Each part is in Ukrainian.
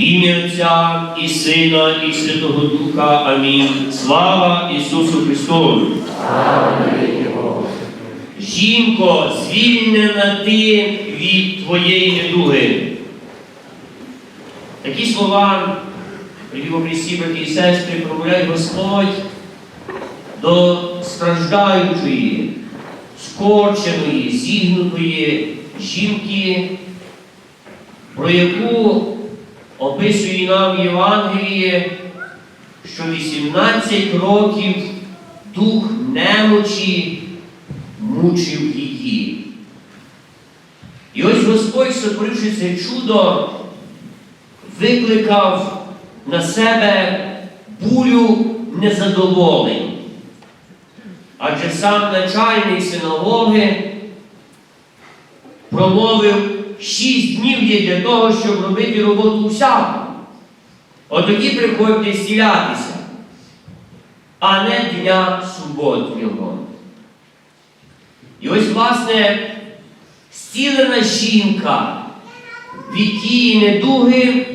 Ім'я Отця і Сина, і Святого Духа. Амінь. Слава Ісусу Христу! Жінко, звільнена ти від твоєї недуги. Такі слова, Христі, брати і сестри, промовляє Господь до страждаючої, скорченої, зігнутої жінки, про яку описує нам Євангеліє, що 18 років дух немочі мучив її. І ось Господь, сотворивши це чудо, викликав на себе бурю незадоволень. Адже сам начальник синагоги промовив шість днів є для того, щоб робити роботу всяку. От тоді приходьте зцілятися, а не дня суботнього. І ось, власне, зцілена жінка від тієї недуги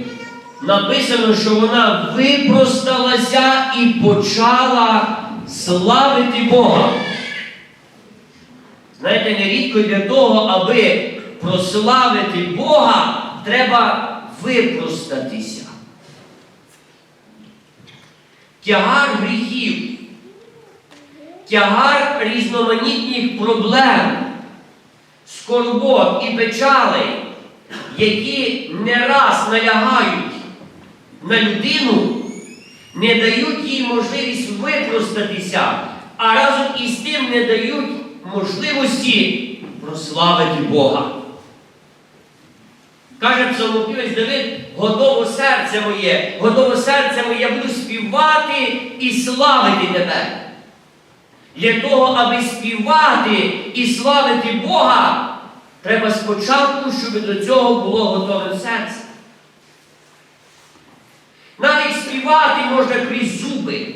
написано, що вона випросталася і почала славити Бога. Знаєте, нерідко для того, аби прославити Бога, треба випростатися. Тягар гріхів, тягар різноманітних проблем, скорбот і печалей, які не раз налягають на людину, не дають їй можливість випростатися, а разом із тим не дають можливості прославити Бога. Каже псалмопівець Давид, готово серце моє, готово серце моє, я буду співати і славити тебе. Для того, аби співати і славити Бога, треба спочатку, щоб до цього було готове серце. Навіть співати можна крізь зуби.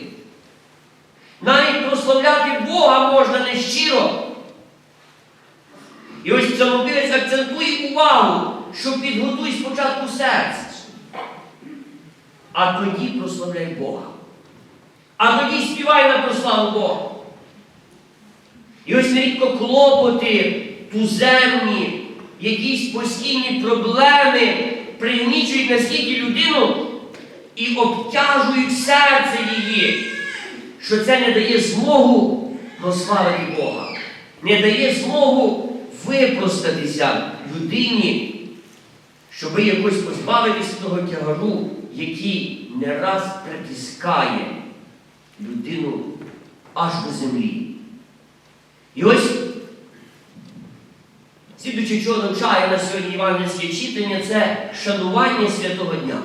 Навіть прославляти Бога можна нещиро. І ось псалмопівець акцентує увагу, що підготуй спочатку серце. А тоді прославляй Бога. А тоді співай на прославу Бога. І ось нерідко клопоти, туземні, якісь постійні проблеми пригнічують наскільки людину і обтяжують серце її, що це не дає змогу прославити Бога, не дає змогу випростатися людині, щоб якось позбавитися того тягару, який не раз притискає людину аж до землі. І ось, слідуючи, чого навчає на сьогодні івангельське читання, це шанування святого дня.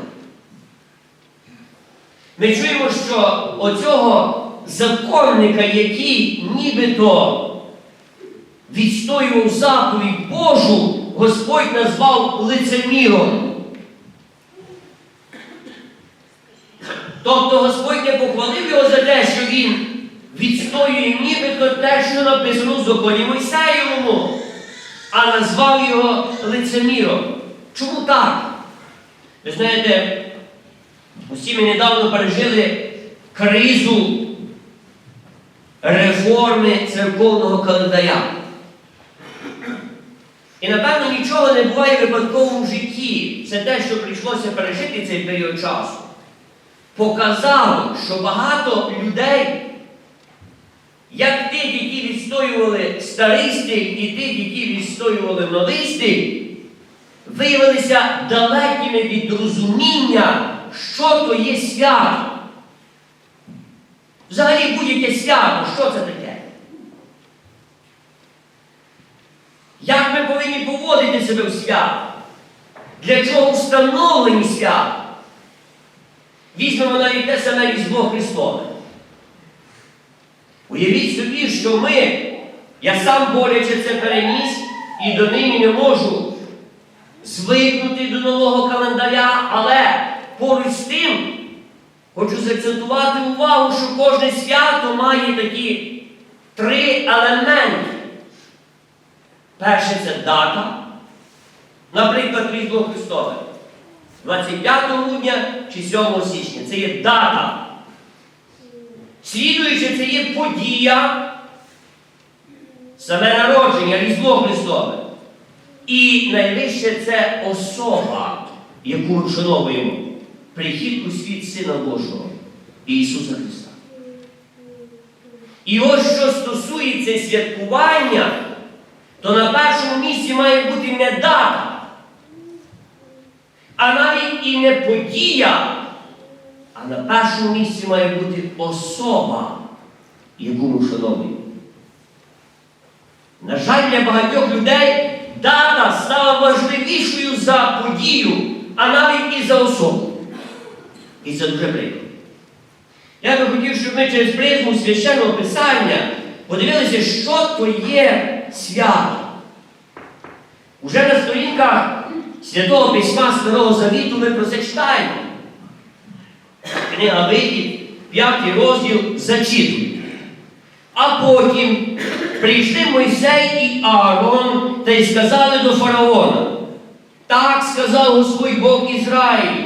Ми чуємо, що оцього законника, який нібито відстоював заповідь Божу, Господь назвав лицеміром. Тобто Господь не похвалив його за те, що він відстоює нібито те, що написано в законі Мойсеєвому, а назвав його лицеміром. Чому так? Ви знаєте, усі ми недавно пережили кризу реформи церковного календаря. І напевно нічого не буває випадково в житті. Це те, що прийшлося пережити цей період часу. Показало, що багато людей, як тих, які відстоювали старий стиль, і тих, які відстоювали новий стиль, виявилися далекими від розуміння, що то є свято. Взагалі будь-яке свято, що це таке? Як ми себе в свято? Для чого встановлені свято? Візьмемо навіть те саме Різдво Христове. Уявіть собі, що ми, я сам боляче це переніс і до нині не можу звикнути до нового календаря, але поруч з тим хочу заакцентувати увагу, що кожне свято має такі три елементи. Перше це дата, наприклад, Різдво Христове. 25 грудня чи 7 січня. Це є дата. Слідуючи, це є подія, саме народження, Різдво Христове. І найвище це особа, яку вшановуємо. Прихід у світ Сина Божого Ісуса Христа. І ось що стосується святкування, то на першому місці має бути не дата, а навіть і не подія, а на першому місці має бути особа, яку ми вшановуємо. На жаль, для багатьох людей дата стала важливішою за подію, а навіть і за особу. І це дуже прикро. Я би хотів, щоб ми через призму священного писання подивилися, що то є свято. Уже на сторінках Святого Письма Старого Завіту ми про це читаємо. Книга Вихід, п'ятий розділ зачитує. А потім прийшли Мойсей і Аарон та й сказали до фараона. Так сказав Господь Бог Ізраїль.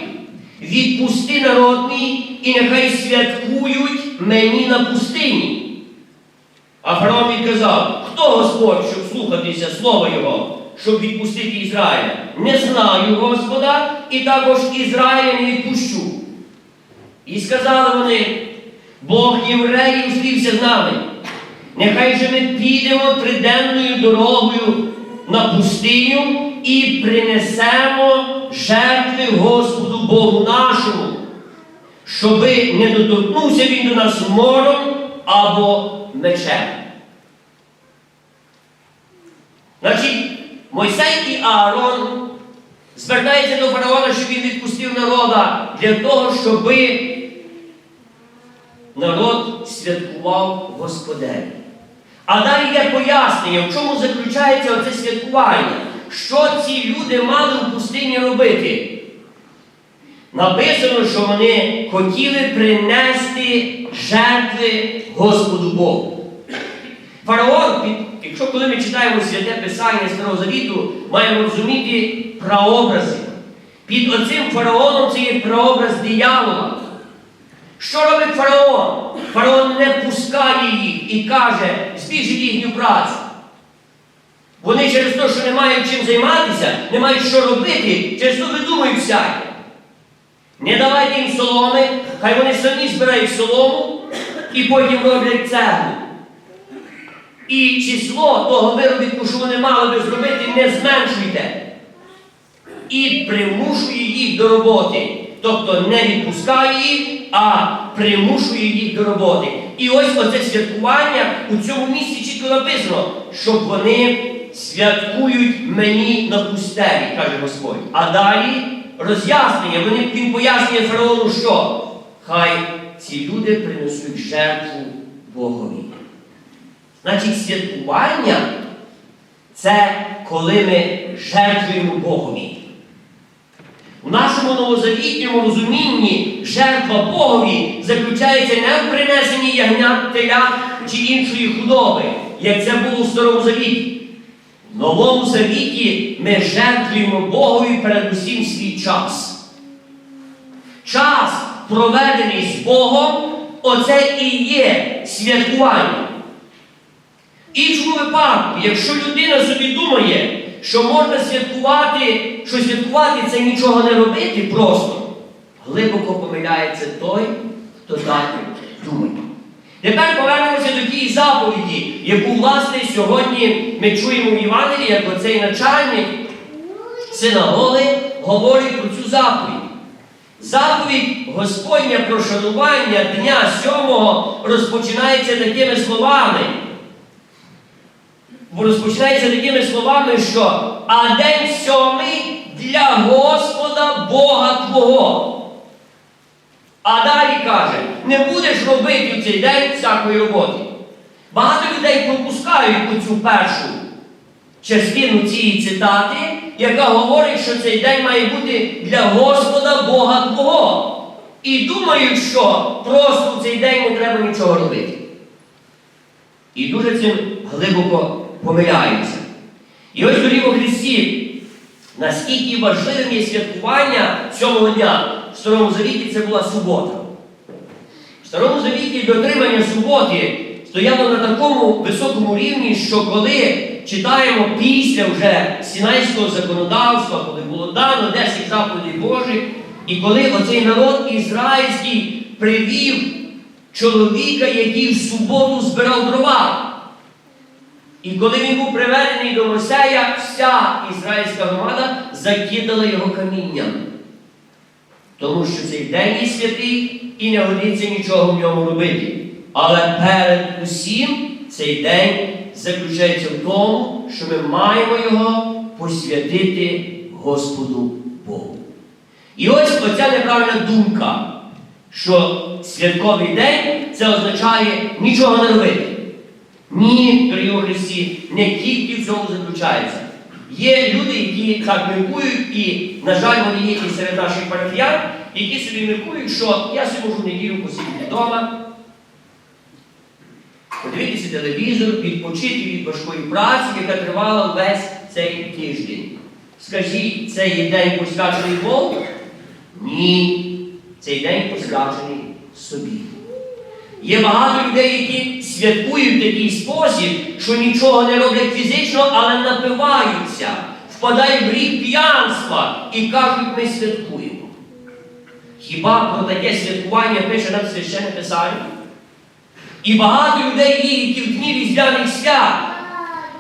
Відпусти народ мій, і нехай святкують мені на пустині. А фараон відказав, хто Господь, щоб слухатися слова Його, щоб відпустити Ізраїля? Не знаю Господа, і також Ізраїля не відпущу. І сказали вони, Бог євреїв злівся з нами. Нехай же ми підемо триденною дорогою на пустиню і принесемо жертви Господу Богу нашому, щоби не доторкнувся він до нас мором або мечем. Значить, Мойсей і Аарон звертаються до фараона, щоб він відпустив народа для того, щоби народ святкував Господеві. А далі є пояснення, в чому заключається оце святкування. Що ці люди мали в пустині робити? Написано, що вони хотіли принести жертви Господу Богу. Фараон, під- якщо коли ми читаємо святе Писання Старого Завіту, маємо розуміти прообрази. Під оцим фараоном це є прообраз диявола. Що робить фараон? Фараон не пускає їх і каже, збіжіть їхню працю. Вони через те, що не мають чим займатися, не мають що робити, через то видумують всяке. Не давайте їм соломи, хай вони самі збирають солому і потім роблять цеглу. І число того виробітку, що вони мали би зробити, не зменшуйте. І примушує їх до роботи. Тобто не відпускає їх, а примушує їх до роботи. І ось оце святкування у цьому місці чітко написано, щоб вони святкують мені на пустелі, каже Господь. А далі роз'яснення, він пояснює фараону, що хай ці люди принесуть жертву Богові. Значить, святкування це коли ми жертвуємо Богові. У нашому новозавітньому розумінні жертва Богові заключається не в принесенні ягнят, теля чи іншої худоби, як це було в Старому Завіті. В Новому Завіті ми жертвуємо Богові передусім свій час. Час, проведений з Богом, оце і є святкування. В іншому випадку, якщо людина собі думає, що можна святкувати, що святкувати це нічого не робити просто, глибоко помиляється той, хто так думає. Тепер повернемося до тієї заповіді, яку, власне, сьогодні ми чуємо в Євангелії, як оцей начальник синагоги говорить про цю заповідь. Заповідь Господня про шанування дня сьомого розпочинається такими словами. Розпочинається такими словами, що а день сьомий для Господа Бога Твого. А далі каже, не будеш робити в цей день всякої роботи. Багато людей пропускають оцю першу частину цієї цитати, яка говорить, що цей день має бути для Господа Бога Твого. І думають, що просто в цей день не треба нічого робити. І дуже цим глибоко помиляються. І ось у Христі наскільки важливим є святкування сьомого дня. В Старому Завіті це була субота. В Старому Завіті дотримання суботи стояло на такому високому рівні, що коли читаємо після вже Сінайського законодавства, коли було дано 10 заповідей Божих, і коли оцей народ ізраїльський привів чоловіка, який в суботу збирав дрова. І коли він був приведений до Мойсея, вся ізраїльська громада закидала його камінням. Тому що цей день є святий і не годиться нічого в ньому робити. Але перед усім цей день заключається в тому, що ми маємо його посвятити Господу Богу. І ось оця неправильна думка, що святковий день це означає нічого не робити. Ні, дорогі у Христі, не тільки в цьому заключається. Є люди, які так міркують, і, на жаль, вони є і серед наших парафіян, які собі міркують, що я собі можу неділю посидіти вдома, подивитися телевізор, відпочити від важкої праці, яка тривала весь цей тиждень. Скажіть, це є день посвячений Богу? Ні. Цей день посвячений собі. Є багато людей, які святкують в такий спосіб, що нічого не роблять фізично, але напиваються, впадають в гріх п'янства і кажуть, ми святкуємо. Хіба про таке святкування пише нам священне писання? І багато людей є, які в дні різдвяних свят,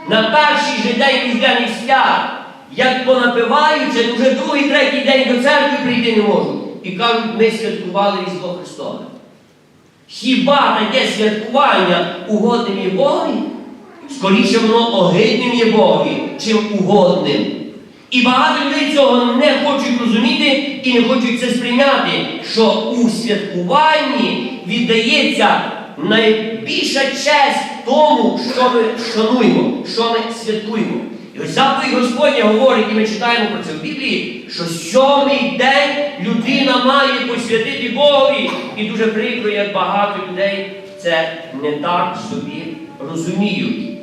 на перший же день різдвяних свят, як понапиваються, то вже другий, третій день до церкви прийти не можуть. І кажуть, ми святкували Різдво Христове. Хіба таке святкування угодним є Богові? Скоріше воно огидним є Богові, чим угодним. І багато людей цього не хочуть розуміти і не хочуть це сприйняти, що у святкуванні віддається найбільша честь тому, що ми шануємо, що ми святкуємо. І ось заповідь Господня говорить, і ми читаємо про це в Біблії, що сьомий день людина має посвятити Богові. І дуже прикро, як багато людей це не так собі розуміють.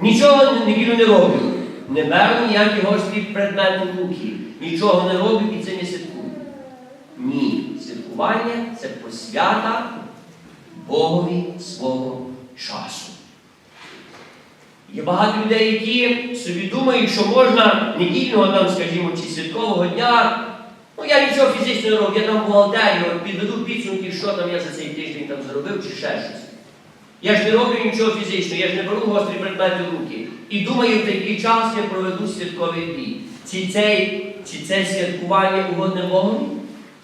Нічого неділю не роблю. Не беру ніякі гості предмети в руки. Нічого не роблю і це не святкую. Ні. Святкування це посвята Богові свого часу. Є багато людей, які собі думають, що можна недільного там, скажімо, чи святкового дня. Ну, я нічого фізично не роблю, я там бухгалтерію, підведу підсумки, що там я за цей тиждень там заробив, чи ще щось. Я ж не роблю нічого фізичного, я ж не беру гострі предмети в руки. І думаю, в такий час я проведу святковий дій. Чи, чи це святкування угодне Богові?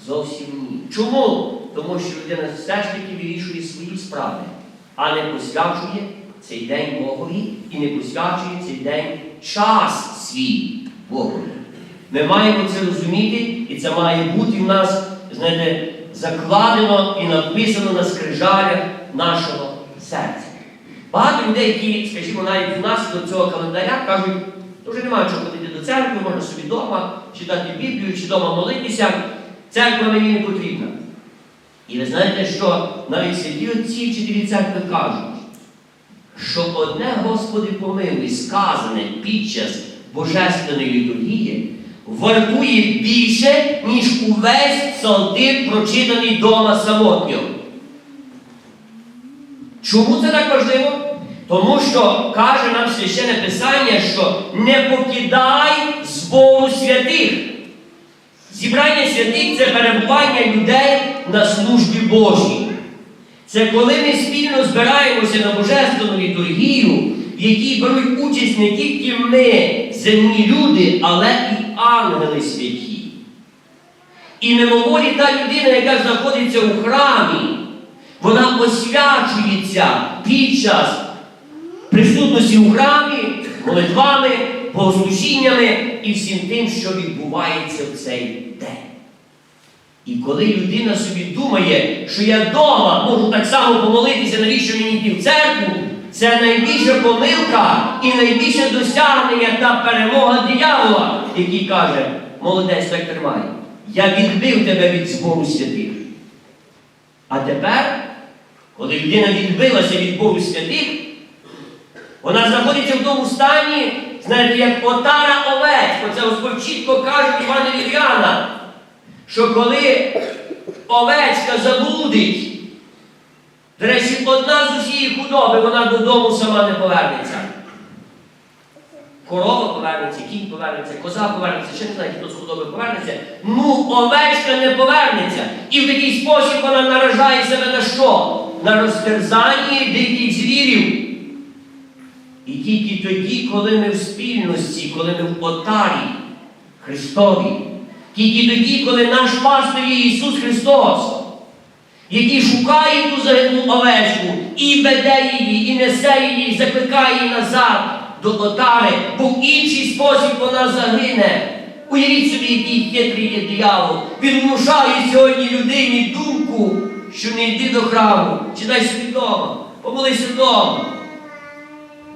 Зовсім ні. Чому? Тому що людина все ж таки вирішує свої справи, а не посвячує цей день Богові і не посвячує цей день час свій Богові. Ми маємо це розуміти, і це має бути в нас, знаєте, закладено і написано на скрижалях нашого серця. Багато людей, які, скажімо, навіть внаслідок цього календаря кажуть, то вже немає чого ходити до церкви, можна собі вдома читати Біблію чи вдома молитися. Церква мені не потрібна. І ви знаєте, що навіть святі отці вчителі церкви кажуть, що одне Господи помилуй, сказане під час Божественної літургії, вартує більше, ніж увесь псалтир, прочитаний дома самотньо. Чому це так важливо? Тому що каже нам священне Писання, що не покидай збору святих. Зібрання святих це перебування людей на службі Божій. Це коли ми спільно збираємося на Божественну літургію, в якій беруть участь не тільки ми, земні люди, але і ангели святі. І мимоволі та людина, яка знаходиться у храмі, вона освячується під час присутності у храмі, молитвами, богослужіннями і всім тим, що відбувається в цей день. І коли людина собі думає, що я вдома можу так само помолитися, навіщо мені йти в церкву, це найбільша помилка і найбільше досягнення та перемога диявола, який каже, молодець так тримай, я відбив тебе від збору святих. А тепер, коли людина відбилася від Богу святих, вона знаходиться в тому стані, Знаєте, як отара овець, оце Господь чітко каже Івана Ір'яна, що коли овечка заблудить, до речі, одна з усієї худоби, вона додому сама не повернеться. Корова повернеться, кінь повернеться, коза повернеться, ще не знаю, хто з худоби повернеться. Ну, овечка не повернеться. І в такий спосіб вона наражає себе на що? На розтерзанні диких звірів. І тільки тоді, коли ми в спільності, коли ми в отарі Христові, тільки тоді, коли наш пастор є Ісус Христос, який шукає ту загиблу овечку і веде її, і несе її, і закликає її назад до отари, бо в інший спосіб вона загине. Уявіть собі, який хитрий є диявол. Він внушає сьогодні людині думку, що не йди до храму, читай собі вдома, помолися вдома.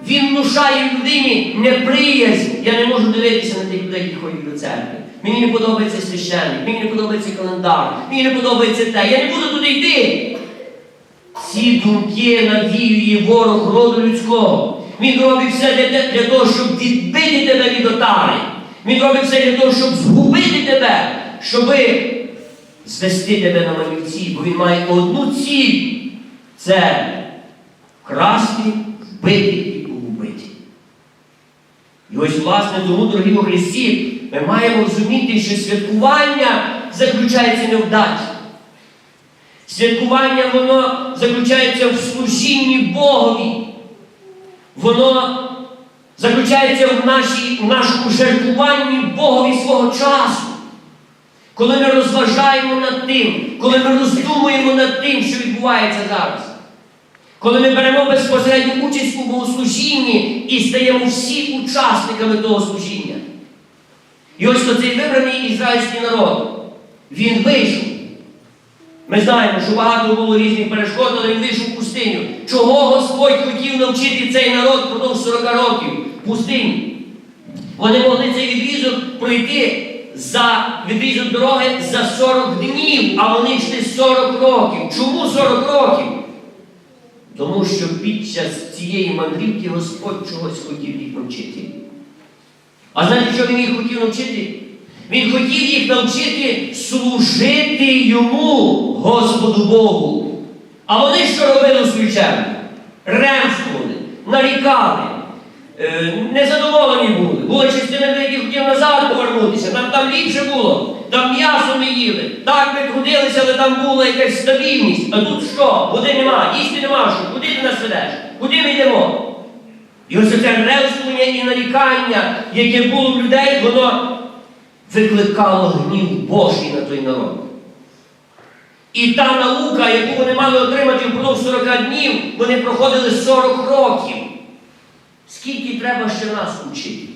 Він внушає людині неприязнь. Я не можу дивитися на тих людей, які ходять до церкви. Мені не подобається священник, мені не подобається календар, мені не подобається те. Я не буду туди йти. Ці думки навіює ворог роду людського. Він робить все для, для того, щоб відбити тебе від отари. Він робить все для того, щоб згубити тебе, щоб звести тебе на манівці, бо він має одну ціль. Це красти, вбити. І ось, власне, тому, дорогі у Христі, ми маємо розуміти, що святкування заключається не в даті. Святкування воно заключається в служінні Богові. Воно заключається в, нашій, в нашому жертвуванні Богові свого часу. Коли ми розважаємо над тим, коли ми роздумуємо над тим, що відбувається зараз. Коли ми беремо безпосередню участь у богослужінні і стаємо всі учасниками того служіння. І ось оцей вибраний ізраїльський народ, він вийшов. Ми знаємо, що багато було різних перешкод, але він вийшов в пустиню. Чого Господь хотів навчити цей народ впродовж 40 років пустині? Вони могли цей відрізок пройти за відрізок дороги за 40 днів, а вони йшли 40 років. Чому 40 років? Тому що під час цієї мандрівки Господь чогось хотів їх навчити. А знаєте, що він їх хотів навчити? Він хотів їх навчити служити йому, Господу Богу. А вони що робили у свою чергу? Ремствували, нарікали, е, незадоволені були. Була частина людей, які назад повернутися, нам там ліпше було, там м'ясо ми їли. Так ми трудилися, але там була якась стабільність. А тут що? Води нема, їсти нема що. Куди ти нас ведеш? Куди ми йдемо? І ось це ревствування і нарікання, яке було в людей, воно викликало гнів Божий на той народ. І та наука, яку вони мали отримати впродовж 40 днів, вони проходили 40 років. Скільки треба ще нас вчити?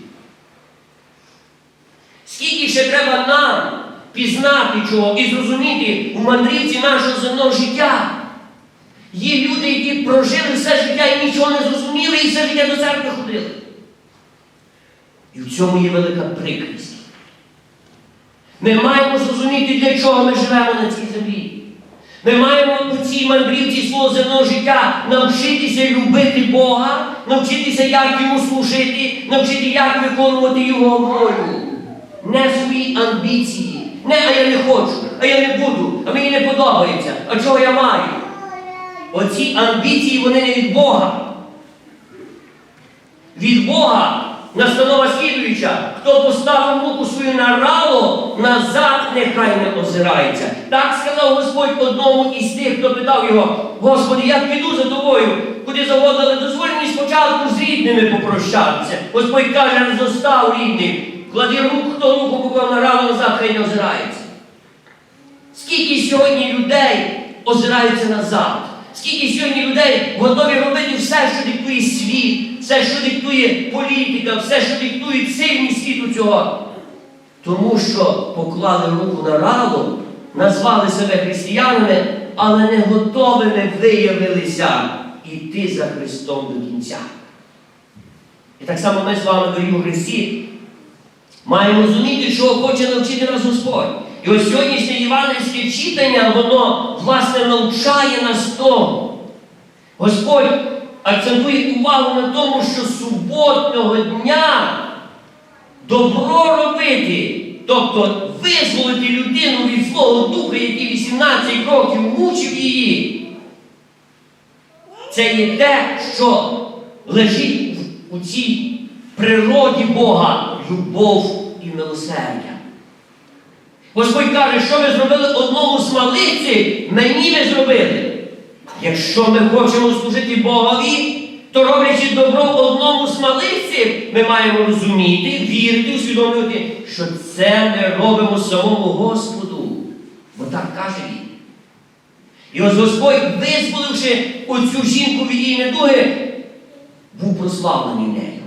Скільки ще треба нам пізнати чого і зрозуміти у мандрівці нашого земного життя? Є люди, які прожили все життя і нічого не зрозуміли, і все життя до церкви ходили. І в цьому є велика прикрість. Ми маємо зрозуміти, для чого ми живемо на цій землі. Ми маємо у цій мандрівці свого земного життя навчитися любити Бога, навчитися, як йому служити, навчити, як виконувати Його волю. Не свої амбіції. Не, а я не хочу, а я не буду, а мені не подобається, а чого я маю? Оці амбіції вони не від Бога. Від Бога настанова слідуюча, хто поставив руку свою на рало, назад нехай не озирається. Так сказав Господь одному із тих, хто питав його, Господи, я піду за тобою, куди дозволь мені спочатку з рідними попрощатися. Господь каже, зостав рідних, клади руку, хто руку поклав на рало, назад хай не озирається. Скільки сьогодні людей озираються назад? Скільки сьогодні людей готові робити все, що диктує світ, все, що диктує політика, все, що диктує сильні світу цього? Тому що поклали руку на рало, назвали себе християнами, але не готовими виявилися йти за Христом до кінця. І так само ми з вами, дорогі у Маємо розуміти, що хоче навчити нас Господь. І ось сьогоднішнє євангельське читання, воно, власне, навчає нас тому. Господь акцентує увагу на тому, що суботнього дня добро робити, тобто визволити людину від злого духа, який 18 років мучив її. Це є те, що лежить у цій природі Бога любов і милосердя. Господь каже, що ви зробили одному з малиці, мені ви зробили. Якщо ми хочемо служити Богові, то роблячи добро одному з малиці, ми маємо розуміти, вірити, усвідомлювати, що це ми робимо самому Господу. Бо так каже він. І ось Господь, визволивши оцю жінку від її недуги, був прославлений нею.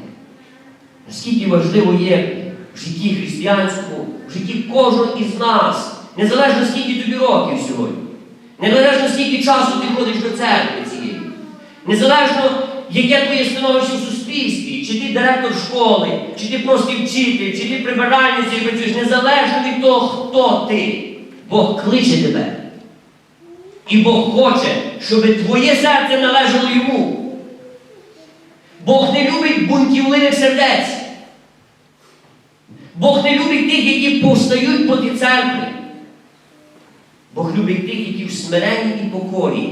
Наскільки важливо є в житті християнському, в житті кожного із нас, незалежно скільки тобі років сьогодні, незалежно скільки часу ти ходиш до церкви цієї, незалежно, яке твоє становище в суспільстві, чи ти директор школи, чи ти простий вчитель, чи ти прибиральниця і працюєш, незалежно від того, хто ти, Бог кличе тебе. І Бог хоче, щоб твоє серце належало йому. Бог не любить бунтівливих сердець. Бог не любить тих, які повстають проти церкви. Бог любить тих, які в смиренні і покорі.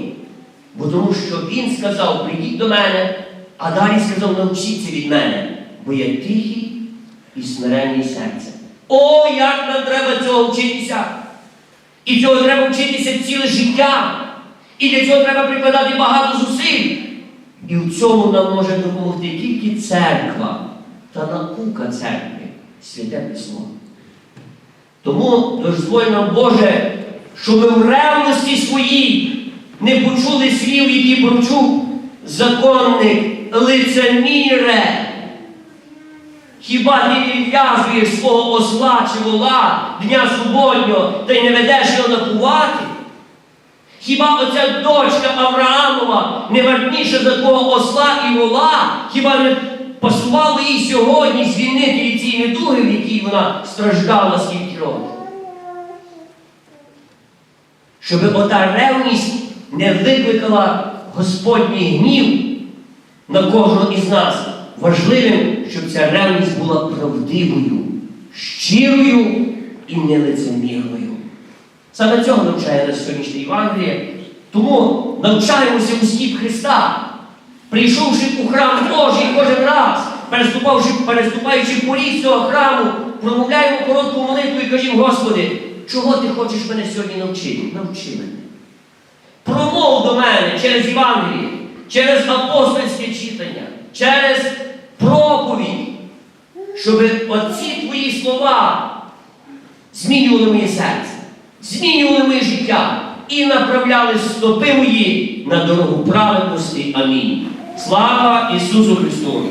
Бо тому що Він сказав, прийдіть до мене, а далі сказав, навчіться від мене, бо я тихий і смиренний серце. О, як нам треба цього вчитися! І цього треба вчитися ціле життя. І для цього треба прикладати багато зусиль. І в цьому нам може допомогти тільки церква та наука церкви, святе письмо. Тому дозволь нам, Боже, щоб ми в ревності своїй не почули слів, які почув законник лицеміре. Хіба ти не в'язуєш свого осла чи вола дня суботнього та й не ведеш його напувати? Хіба оця дочка Авраамова не вартніша за твого осла і вола? Хіба не пасувало їй сьогодні звільнити від цієї недуги, в якій вона страждала скільки років? Щоб ота ревність не викликала Господній гнів на кожного із нас. Важливим, щоб ця ревність була правдивою, щирою і нелицемірною. Саме цього навчає нас сьогоднішнє Євангеліє. Тому навчаємося у скіп Христа, прийшовши у храм Божий кожен раз, переступавши, переступаючи поріг цього храму, промовляємо коротку молитву і кажімо, Господи, чого ти хочеш мене сьогодні навчити? Навчи мене. Промов до мене через Євангеліє, через апостольське читання, через проповідь, щоб оці твої слова змінювали моє серце, змінювали моє життя і направляли стопи мої на дорогу праведності. Амінь. Слава Ісусу Христу!